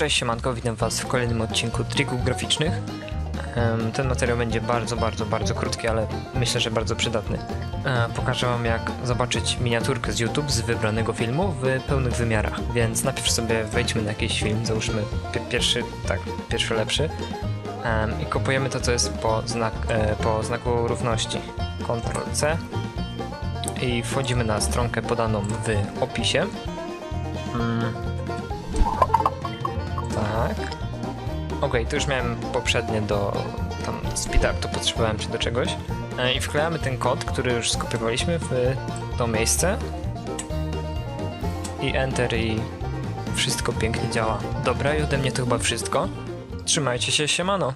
Cześć siemanko, witam was w kolejnym odcinku trików graficznych. Ten materiał będzie bardzo, bardzo, bardzo krótki, ale myślę, że bardzo przydatny. E, Pokażę wam jak zobaczyć miniaturkę z YouTube z wybranego filmu w pełnych wymiarach. Więc najpierw sobie wejdźmy na jakiś film, załóżmy pi- pierwszy, tak, pierwszy lepszy. I kopujemy to, co jest po, znak, e, po znaku równości. Ctrl C. I wchodzimy na stronkę podaną w opisie. Okej, to już miałem poprzednie do tam speedartu, potrzebowałem się do czegoś. E, I wklejamy ten kod, który już skopiowaliśmy w to miejsce. I enter i wszystko pięknie działa. Dobra, i ode mnie to chyba wszystko. Trzymajcie się, siemano.